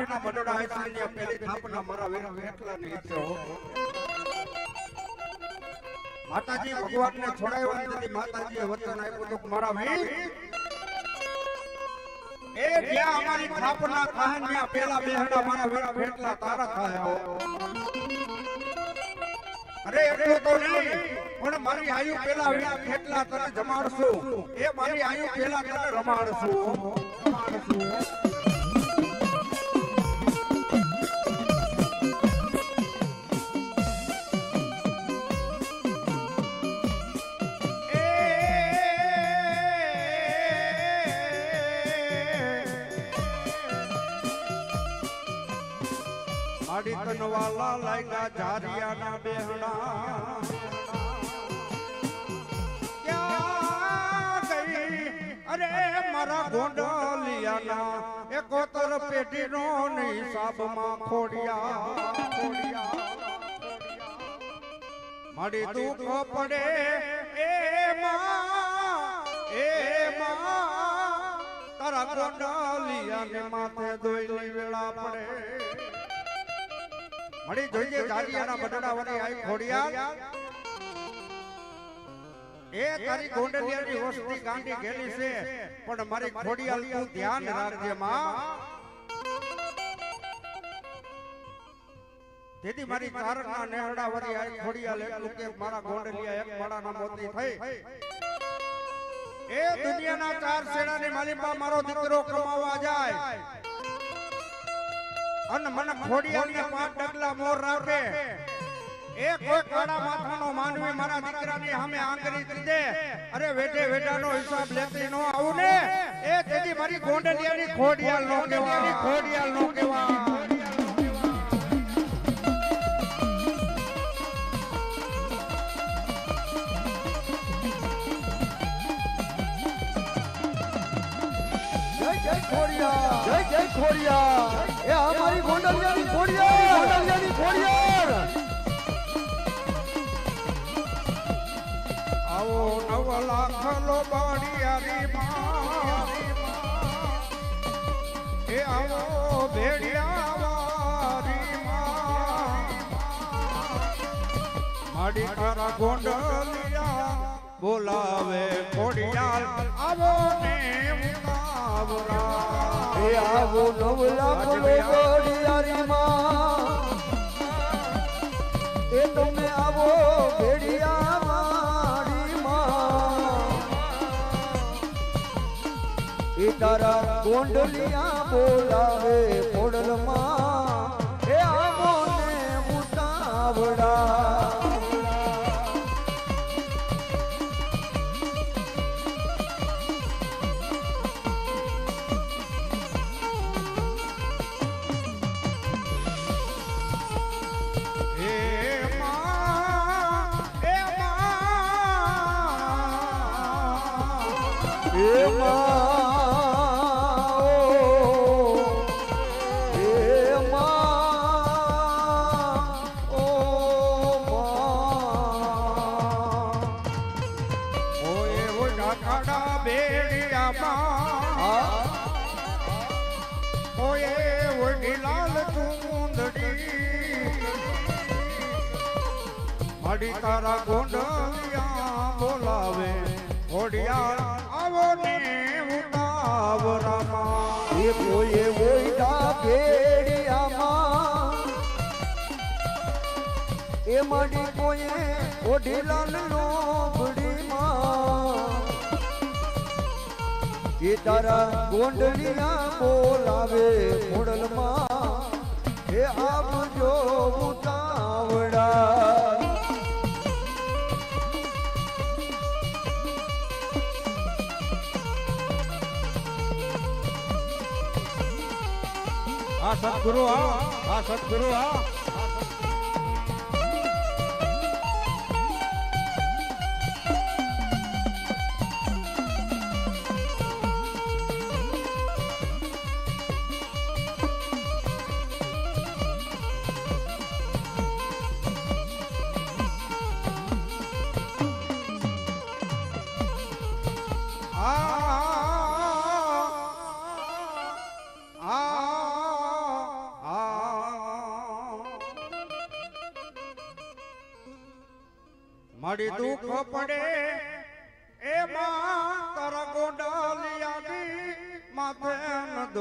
માતાજીના બડડા આઈસ્ક્રીમની આ પેલી થાપના મારા વેરા વેટલા ની ઈચ્છો માતાજી ભગવાનને છોડાવ્યા નથી માતાજીએ વચન આપ્યું તો મારા વીર, એ જ્યાં અમારી થાપના થાય ત્યાં પેલા બેહડા મારા વેરા વેટલા તારા થાય. અરે એટલું તો નહીં, પણ મારી આયુ પેલા વેરા વેટલા તને જમાડશું. એ મારી આયુ પેલા તને રમાડશું રમાડશું. આડી તનવાલા લાગ્યા જારિયાના બેહણા. ક્યાં અરે મારા ગોંડલિયાના એકોતર પેટીનો ને હિસાબમાં ખોડિયા. ખોડિયા માડી દુઃખ પડે એ માં એ માં. તારા ગોંડલિયાને માથે દોયલી વેળા પડે. મળી જોઈએ જાલિયાના બટડાવાની આઈ ખોડિયા એ તારી ગોંડલિયાની વસ્તી ગાંડી ગેલી છે પણ મારી ખોડિયાલ તું ધ્યાન રાખજે માં. તેથી મારી ચારણના નેહડા વરી આઈ ખોડિયાલ એટલું કે મારા ગોંડલિયા એક માળાના મોતી થઈ. એ દુનિયાના ચાર શેડાની માલિકા મારો દીકરો કમાવા જાય. અને મને ખોડિયાને પાંચ ડગલા મોર રાખે. એ કોઈ કાળા માથાનો માનવી મારા દીકરાની સામે આંગળી દીધે. અરે વેઠે વેઠાનો હિસાબ લેતી નો આવું ને. એ તેથી મારી ગોંડલિયાની ખોડિયાલ નો કહેવાય ખોડિયાલ નો કહેવાય. ખોડિયાર જય જય ખોડિયાર એ અમારી ગોંડલિયાની ખોડિયાર ગોંડલિયાની ખોડિયાર આવો નવ લાખ લો બાડિયારી માં. એ આવો ભેડિયાવારી માં. માડી તારા ગોંડલિયા બોલાવે ખોડિયાલ. આવો. એ આવો નવ લાખ લો ગોડિયારી માં. એ તમે આવો ભેડિયા મારી માં. એ તારા ગોંડલિયા બોલાવે ખોડલમાં તારા ગોંડલિયા બોલાવે ઘોડિયા ઉતાવળામાં એ કોઈએ ઓઈડા ભેડિયામાં એ મડી કોઈએ ઓઢીલાલ લોબડીમાં. એ તારા ગોંડલિયા બોલાવે ખોડલમાં એ આવજો ઉતાવળા. આ સદગુરુ આ આ સદગુરુ આ દુઃખ પડે, એમાં તારા ગોડાલિયાની માથે ન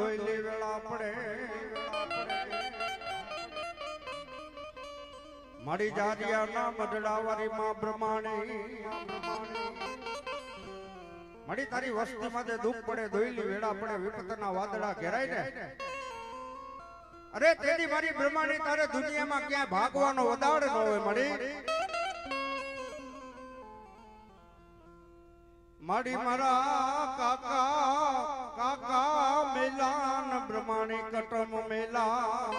માં બ્રહ્માણી મળી તારી વસ્તી માં દુઃખ પડે ધોઈલી વેળા પડે વિપતના વાદળા ઘેરાય ને. અરે તેની મારી બ્રહ્માણી, તારે દુનિયામાં ક્યાંય ભાગવાનો વધારે ન હોય, મારી. મારી મારા કાકા કાકા મેલાન, બ્રહ્માણી કટમ મેલા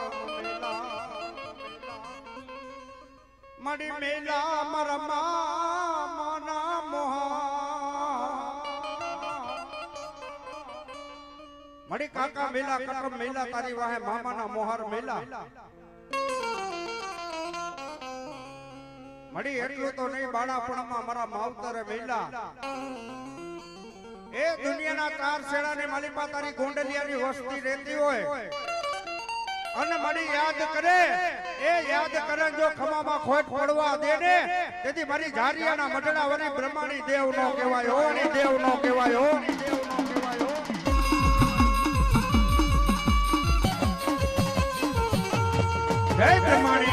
મારી મેલા મારા માના મોહા મારી કાકા મેલા કટમ મેલા, તારી વાહે મામાના મોહર મેલા. મળી એટલું તો નહીં, બાળાપણમાં મારા માવતરે મેલા એ દુનિયાના ચાર શેડાની માલિકા તારી ગોંડલિયાની વસ્તી રહેતી હોય. અને મારી યાદ કરે, એ યાદ કરે જો ખમામાં ખોટ પડવા દે ને તેથી મારી ઝારિયાના મઢડા વરી બ્રહ્માણી દેવ નો કહેવાય. હો ની દેવ નો કહેવાય. હો ની દેવ નો કહેવાય હો જય બ્રહ્માણી.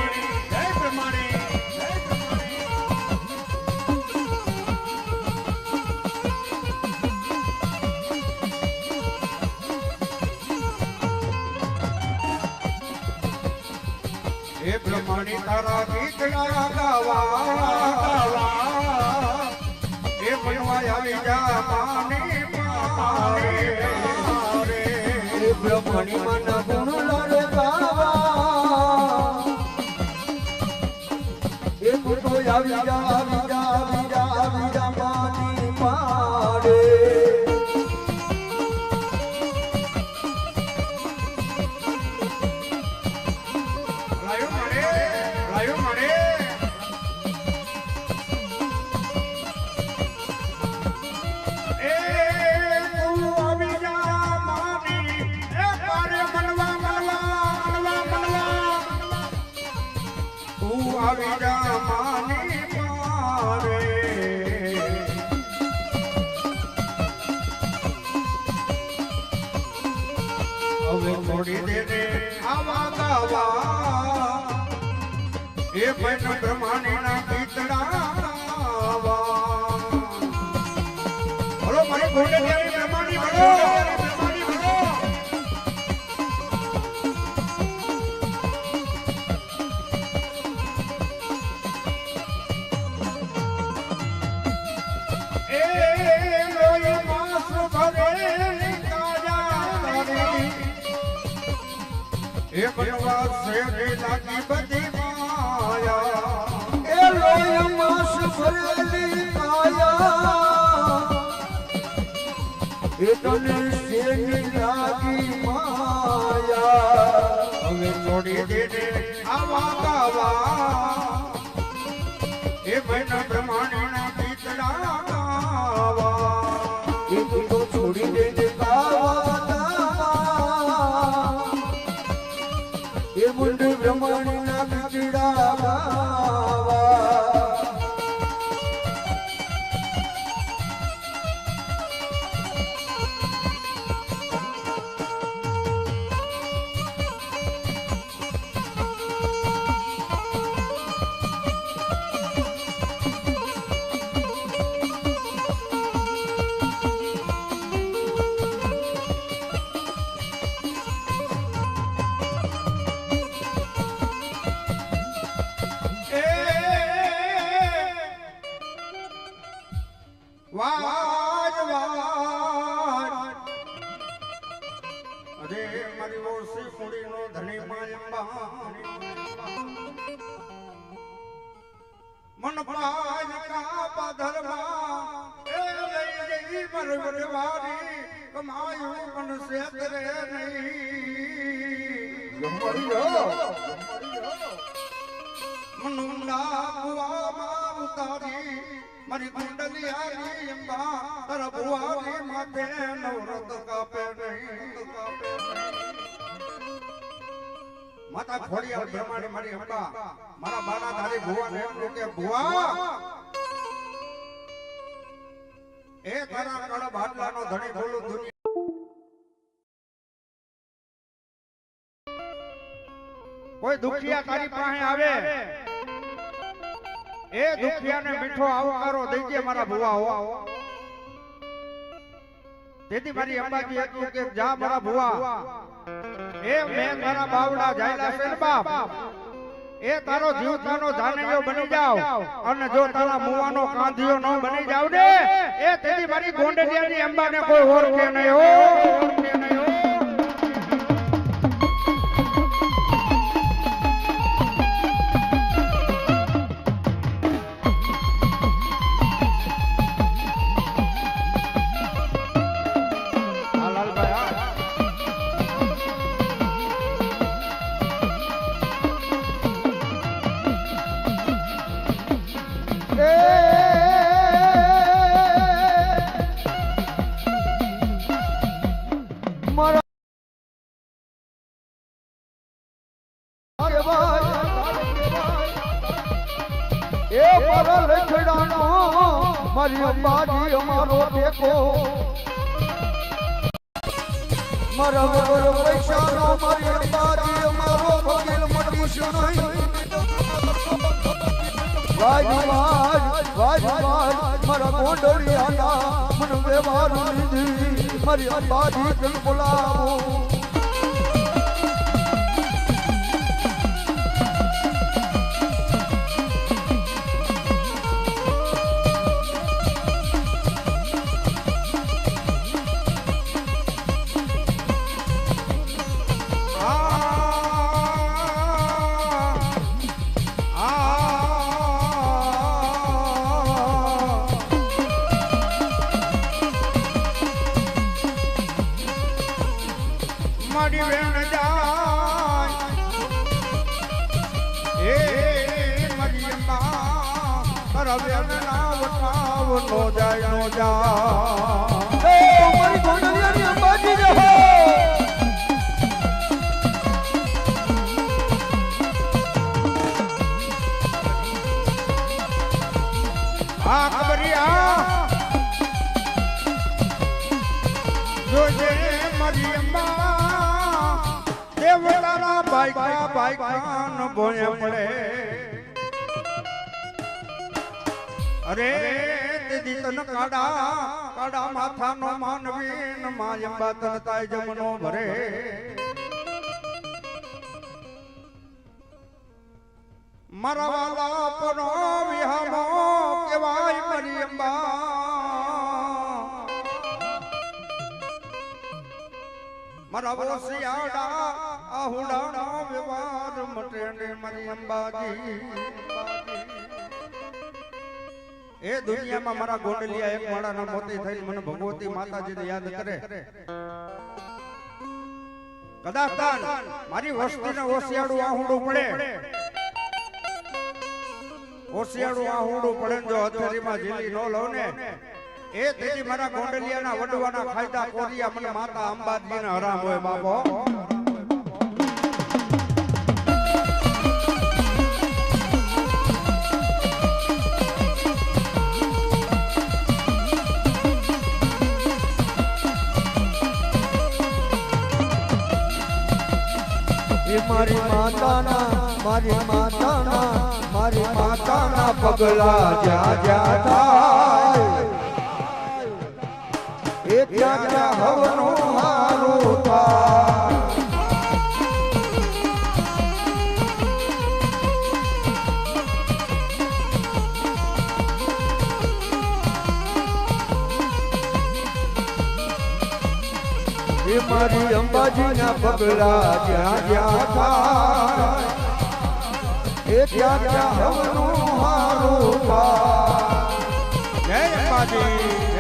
બ્રહ્માણી તારા ગીતડા ગાવા ગાવા. એ બનવા આવી જા પાણી મારે એ બ્રહ્મણી મન ગુણ લડે ગાવા એ જા આવી જા બ્રહ્માણી તને શેની લાગી માયા? હવે છોડી દેને આવા ગાવા. એ બન બ્રહ્માણીના ભુવાની માથે નવરત કાપે નહીં માતા ખોડિયા બ્રહ્માણી મારી અંબા મારા બાના તારી ભુવાને એમ કહે કે ભુવા એ તારા કડબ હાડલાનો ધણી બોલું દુનિયા કોઈ દુખિયા તારી પાસે આવે, એ દુખિયાને મીઠો આવકારો દઈજે મારા ભુવા હો તેથી મારી અંબાજી હતું કે જા મારા ભુવા. એ મેં મારા બાવડા જાયલા છે ને બાપ એ તારો જીવતાનો ધાનેલો બની જાવ. અને જો તારા મુવાનો કાંધિયો ન બની જાવ ને એ તેથી મારી ગોંડલિયાની અંબાને કોઈ ઓળખે નહીં હા, ભાઈ, એ મારા લખડાનો મારી અંબાજી અમારો ટેકો. મારા વગર પૈસાનો મારી અંબાજી અમારો વકીલ મટીશું નહીં. વાજ વાજ વાજ વાજ મારા ગોંડલિયાના મન વ્યવહાર લીધી. બોલાવો? આ ખબરિયા જોજે મારી અંબા દેવતાના બાઈકા બાઈકા ન ભોય પડે અરે દીદી તન કાડા કાડા માથાનો માનવી ન માયંબા તન તાય જમનો ભરે મારા વાલા પનો વિહામો કેવાય મારી અંબા મારા વરસિયાડા આહુડાનો વ્યવહાર મટે ને અંબાજી એ દુનિયામાં મારા ગોંડલિયા એક માળાના મોતી થઈ મને ભગવતી માતાજીને યાદ કરે. કદાચ મારી વસ્તીને ઓસિયાડું આહુડું પડે. ઓસિયાડું આહુડું પડે ને જો હથેરીમાં ઝીલી ન લઉં ને એ તેથી મારા ગોંડલિયાના વડવાના ખાયદા કોરિયા મને માતા અંબાજીને હરામ હોય બાપો. મારી માતાના મારી માતાના મારી માતાના પગલા જ્યાં જ્યાં થાય, એ ત્યાં ત્યાં હવનું હારું થાય. મારી અંબાજીના પગલા જ્યાં જ્યાં એ ત્યાં ત્યાં હવનું હારું થાય જય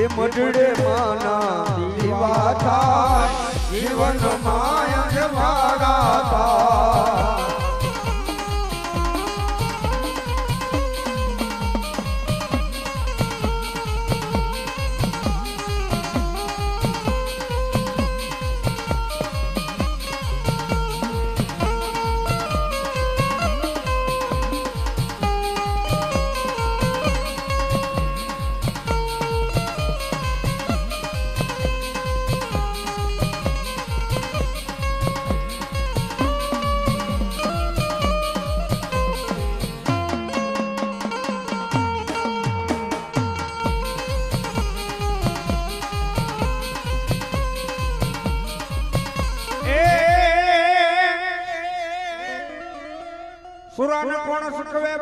એ મઢડે માના દીવા થાય. જીવન માય જવાડા થાય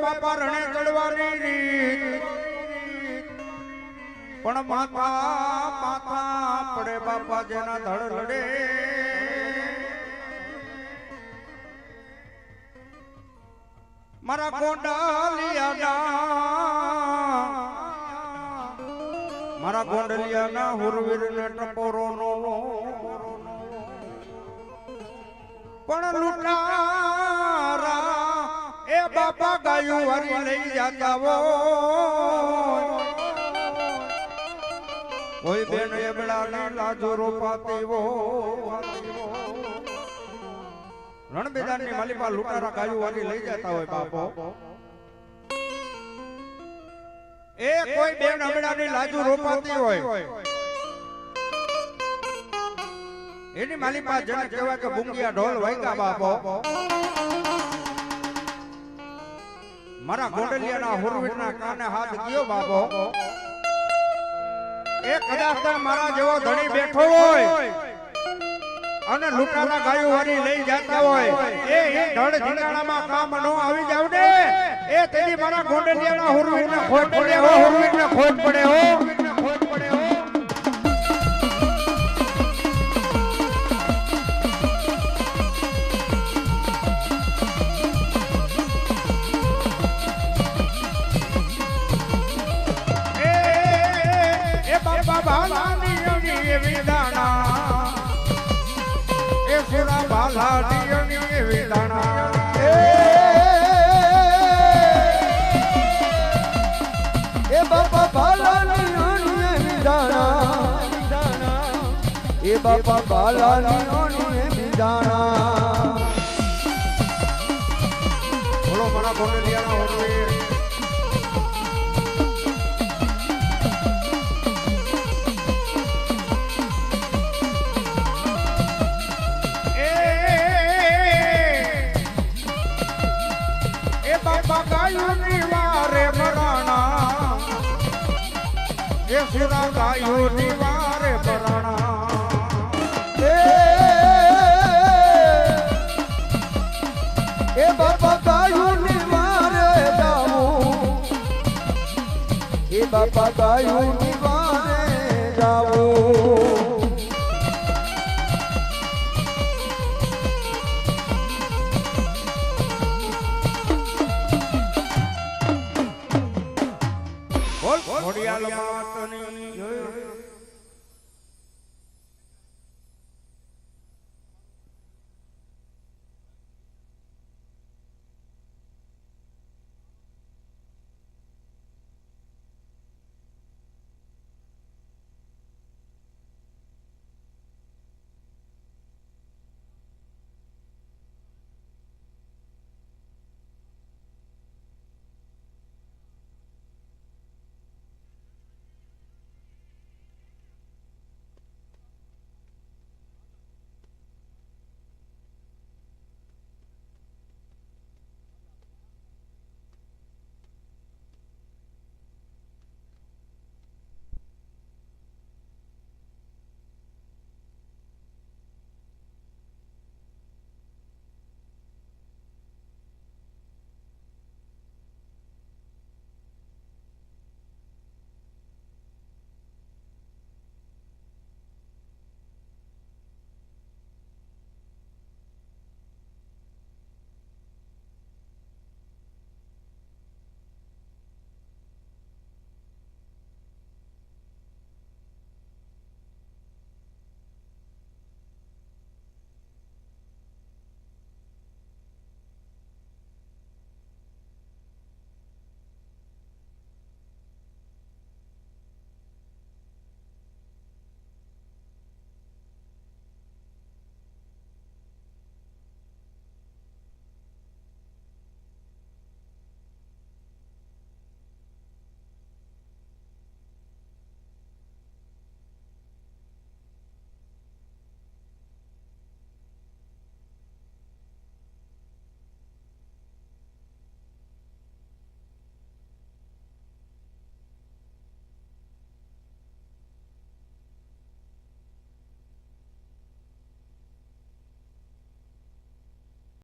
બાપા ચડવાની રીત. પણ માથા માથા પડે બાપા જેના ધડ લડે. મારા ગોંડાલિયા મારા ગોંડલિયાના હુરવીર ને ટપોરો નો પણ લૂંટારા એ બાપા ગાયું હરી લઈ જાતા વો કોઈ બેન એબડા ને લાજો રોપાતી હો રણબેદાનની માલિકા લૂંટારા ગાયું વાલી લઈ જતા હોય બાપો. એ કોઈ બેન અમડા ની લાજુ રોપાતી હોય. એની માલિકા જેને કહેવાય કે બુંગિયા ઢોલ વાગ્યા બાપો. મારા ગોંડલિયાના હુરવીરના કાને હાથ ગયો બાબો એ કદાચ મારા જેવો ધણી બેઠો હોય. અને લૂંટાના ગાયો વાળી લઈ જતા હોય. એ ધડ ધીંગાણામાં કામ ન આવી જાવ ને એ તેની મારા ગોંડલિયાના હુરવીરને ખોટ પડે હો. હુરવીરને ખોટ પડે હો. એ સુરા અણી એવી દાણા એ બાપા બાલાની અણીએ વિધાણા એ બાપા બાલાની અણીએ વિધાણા બોલો મારા ગોંડલિયાના હુરવીર બાપા ગાયુની વારે મરાણા એ સુરા ગાયુની વારે મરાણા એ બાપા ગાયું નિવારે જાવું. એ બાપા ગાયું